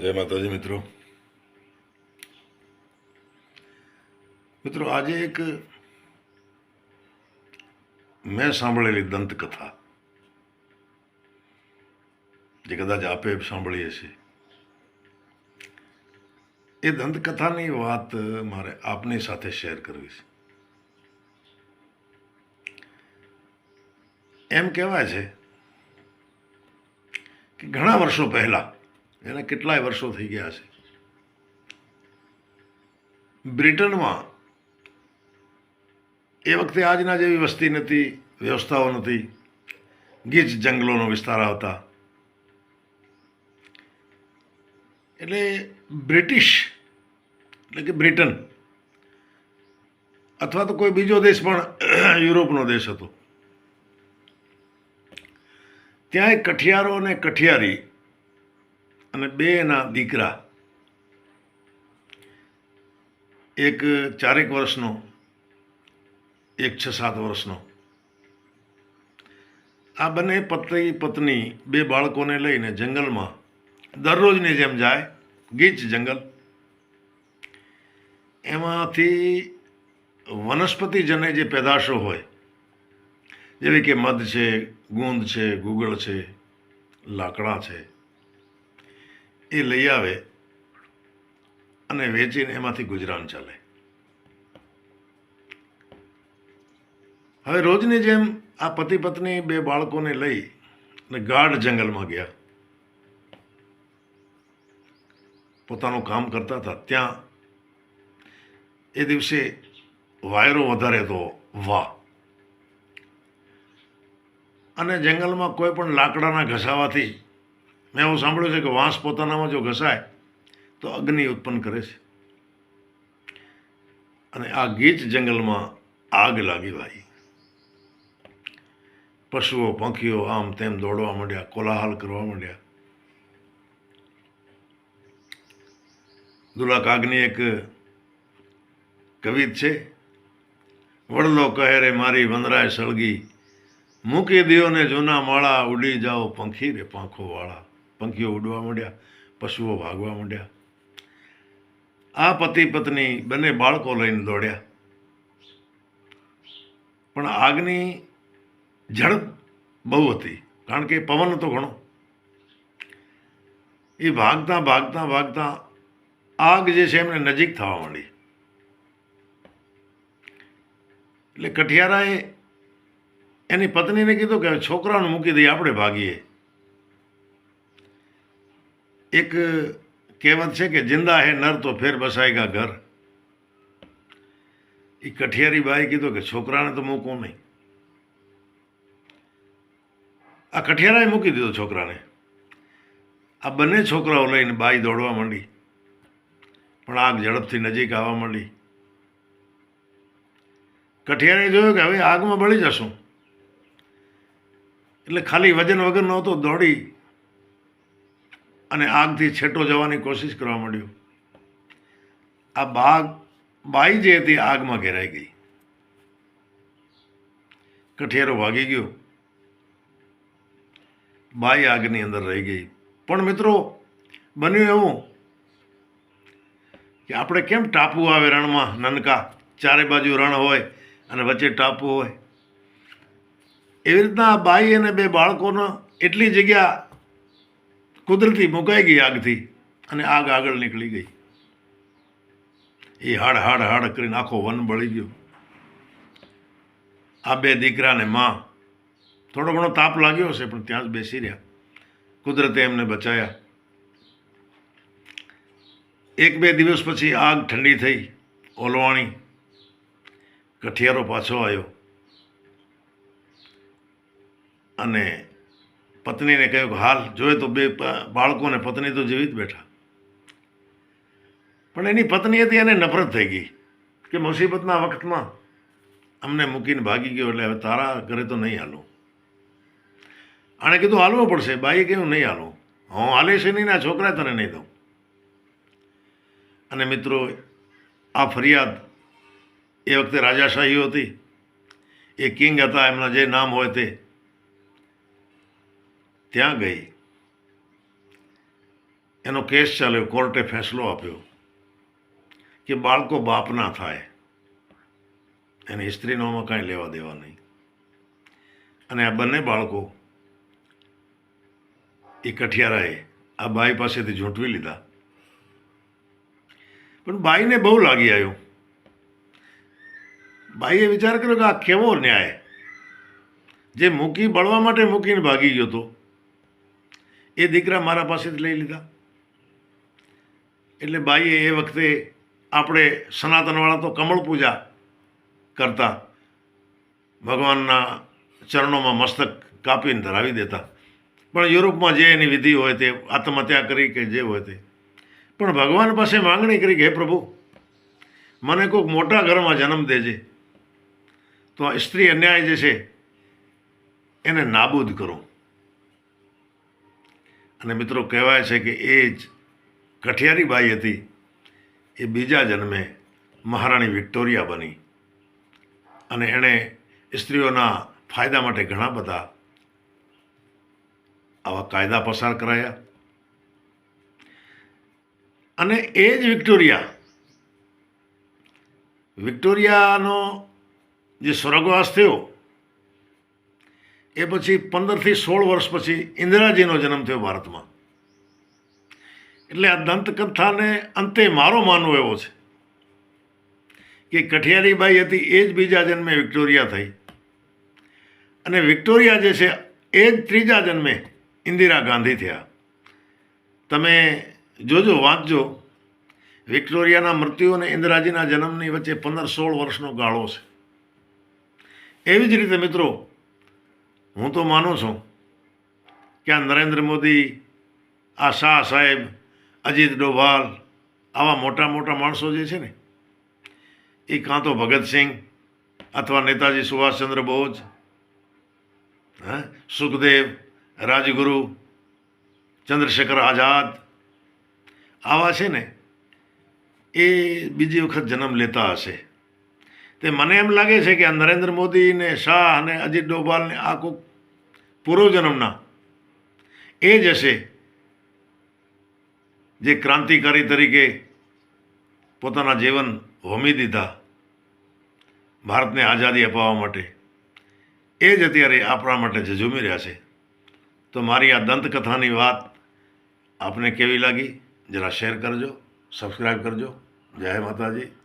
જય માતાજી, મિત્રો. મિત્રો, આજે એક મેં સાંભળેલી દંતકથા. જે કદાચ આપે સાંભળીએ છીએ. એ દંતકથાની વાત મારે આપની સાથે શેર કરવી છે. એમ કહેવાય છે કે ઘણા વર્ષો પહેલા એને કેટલાય વર્ષો થઈ ગયા છે. બ્રિટનમાં એ વખતે આજના જેવી વસ્તી નથી, વ્યવસ્થાઓ નથી, ગીચ જંગલોનો વિસ્તાર આવતા. એટલે બ્રિટિશ, એટલે કે બ્રિટન, અથવા તો કોઈ બીજો દેશ પણ યુરોપનો દેશ હતો. ત્યાં કઠિયારો અને કઠિયારી અને બે એના દીકરા એક ચારેક વર્ષનો, એક છ સાત વર્ષનો. આ બંને પતિ પત્ની બે બાળકોને લઈને જંગલમાં દરરોજની જેમ જાય, ગીચ જંગલ. એમાંથી વનસ્પતિજન્ય જે પેદાશો હોય, જેવી કે મધ છે, ગુંદ છે, ગુગળ છે, લાકડા છે એ લઈ આવે અને વેચીને એમાંથી ગુજરાન ચાલે. હવે રોજની જેમ આ પતિ પત્ની બે બાળકોને લઈ અને ગાઢ જંગલમાં ગયા. પોતાનું કામ કરતા હતા. ત્યાં એ દિવસે વાયરો વધારે હતો વાહ. અને જંગલમાં કોઈ પણ લાકડાના ઘસાવાથી મેં એવું સાંભળ્યું છે કે વાંસ પોતાનામાં જો ઘસાય, તો અગ્નિ ઉત્પન્ન કરે છે. અને આ ગીચ જંગલમાં આગ લાગી ભાઈ પશુઓ, પંખીઓ આમ તેમ દોડવા માંડ્યા, કોલાહલ કરવા માંડ્યા. દુલા કાગની એક કવિત છે, વડલો કહે રે મારી વંદરાય સળગી, મૂકી દ્યો ને જૂના માળા, ઉડી જાઓ પંખી રે પાંખો વાળા પંખીઓ ઉડવા માંડ્યા, પશુઓ ભાગવા માંડ્યા. આ પતિ પત્ની બંને બાળકો લઈને દોડ્યા. પણ આગની ઝડપ બહુ હતી, કારણ કે પવન હતો ઘણો. એ ભાગતા ભાગતા ભાગતા આગ જે છે એમને નજીક થવા માંડી. એટલે કઠિયારાએ એની પત્નીને કીધું કે છોકરાને મૂકી દઈએ, આપણે ભાગીએ. એક કહેવત છે કે જિંદા હે નર તો ફેર બસાયેગા ઘર. એ કઠિયારી બાઈ કીધું કે છોકરાને તો મૂકવું નહીં. આ કઠિયારાએ મૂકી દીધો છોકરાને. આ બંને છોકરાઓ લઈને બાઈ દોડવા માંડી. પણ આગ ઝડપથી નજીક આવવા માંડી. કઠિયારે જોયું કે હવે આગમાં બળી જશું. એટલે ખાલી વજન વગર હતો દોડી અને આગથી છેટો જવાની કોશિશ કરવા માંડ્યો. આ બાગ બાઈ જે હતી, આગમાં ઘેરાઈ ગઈ. કઠિયારો ભાગી ગયો. બાઈ આગની અંદર રહી ગઈ. પણ મિત્રો, બન્યું એવું કે આપણે કેમ ટાપુ આવે રણમાં? નનકા, ચારે બાજુ રણ હોય અને વચ્ચે ટાપુ હોય. એવી રીતના બાઈ અને બે બાળકોનો એટલી જગ્યા કુદરતી મુકાઈ ગઈ આગથી અને આગ આગળ નીકળી ગઈ. એ હાડ હાડ હાડ કરીને આખો વન બળી ગયો. આ બે દીકરાને માં થોડો ઘણો તાપ લાગ્યો હશે, પણ ત્યાં જ બેસી રહ્યા. કુદરતે એમને બચાયા. એક બે દિવસ પછી આગ ઠંડી થઈ, ઓલવાણી. કઠિયારો પાછો આવ્યો. અને પત્નીને કહ્યું કે હાલ જોઈએ તો બે બાળકોને પત્ની તો જીવિત બેઠા. પણ એની પત્ની હતી, એને નફરત થઈ ગઈ કે મુસીબતના વખતમાં અમને મૂકીને ભાગી ગયો, એટલે હવે તારા ઘરે તો નહીં હાલું. આણે કીધું, હાલવું પડશે, બાઈએ કહ્યું, નહીં હાલું. હું હાલે છે નહીં ના છોકરા તને નહીં દઉં. અને મિત્રો, આ ફરિયાદ એ વખતે રાજાશાહીઓ હતી. એ કિંગ હતા, એમના જે નામ હોય તે ત્યાં ગઈ. એનો કેસ ચાલ્યો, કોર્ટે ફેંસલો આપ્યો કે બાળકો બાપ ના થાય. એની સ્ત્રીનો આમાં કાંઈ લેવા દેવા નહીં. અને આ બંને બાળકો એ કઠિયારાએ આ બાઈ પાસેથી ઝૂંટવી લીધા. પણ બાઈને બહુ લાગી આવ્યો. બાઈએ વિચાર કર્યો કે આ કેવો ન્યાય. જે મૂકી, બળવા માટે મૂકીને ભાગી ગયો હતો એ દીકરા મારા પાસેથી લઈ લીધા. એટલે બાઈએ એ વખતે આપણે સનાતનવાળા તો કમળ પૂજા કરતા. ભગવાનના ચરણોમાં મસ્તક કાપીને ધરાવી દેતા. પણ યુરોપમાં જે એની વિધિ હોય તે, આત્મહત્યા કરી કે જે હોય તે. પણ ભગવાન પાસે માંગણી કરી કે, હે પ્રભુ, મને કોઈક મોટા ઘરમાં જન્મ દેજે. તો આ સ્ત્રી અન્યાય જે છે, એને નાબૂદ કરો. અને મિત્રો કહેવાય છે કે એ જ કઠિયારી બાઈ હતી. એ બીજા જન્મે મહારાણી વિક્ટોરિયા બની. અને એણે સ્ત્રીઓના ફાયદા માટે ઘણા બધા આવા કાયદા પસાર કરાયા. અને એ જ વિક્ટોરિયા, વિક્ટોરિયાનો જે સ્વર્ગવાસ થયો એ પછી પંદરથી સોળ વર્ષ પછી ઇન્દિરાજીનો જન્મ થયો ભારતમાં. એટલે આ દંતકથાને અંતે મારો માનવો એવો છે કે કઠિયારીબાઈ હતી એ જ બીજા જન્મે વિક્ટોરિયા થઈ. અને વિક્ટોરિયા જે છે એ જ ત્રીજા જન્મે ઇન્દિરા ગાંધી થયા. તમે જોજો, વાંચજો. વિક્ટોરિયાના મૃત્યુ અને ઇન્દિરાજીના જન્મની વચ્ચે પંદર સોળ વર્ષનો ગાળો છે. એવી જ રીતે મિત્રો હું તો માનું છું કે આ નરેન્દ્ર મોદી, આ શાહ સાહેબ, અજીત ડોભાલ, આવા મોટા મોટા માણસો જે છે ને, એ કાં તો ભગતસિંહ અથવા નેતાજી સુભાષચંદ્ર બોઝ, હા, સુખદેવ, રાજગુરુ, ચંદ્રશેખર આઝાદ, આવા છે ને, એ બીજી વખત જન્મ લેતા હશે. તે મને એમ લાગે છે કે આ નરેન્દ્ર મોદી ને શાહ અને અજીત ડોભાલને આ કોઈક પૂર્વજન્મના. એ જ હશે જે ક્રાંતિકારી તરીકે પોતાના જીવન હોમી દીધા ભારતને આઝાદી અપાવવા માટે. એ જ અત્યારે આપણા માટે ઝઝૂમી રહ્યા છે. તો મારી આ દંતકથાની વાત આપને કેવી લાગી? જરા શેર કરજો સબસ્ક્રાઈબ કરજો. જય માતાજી.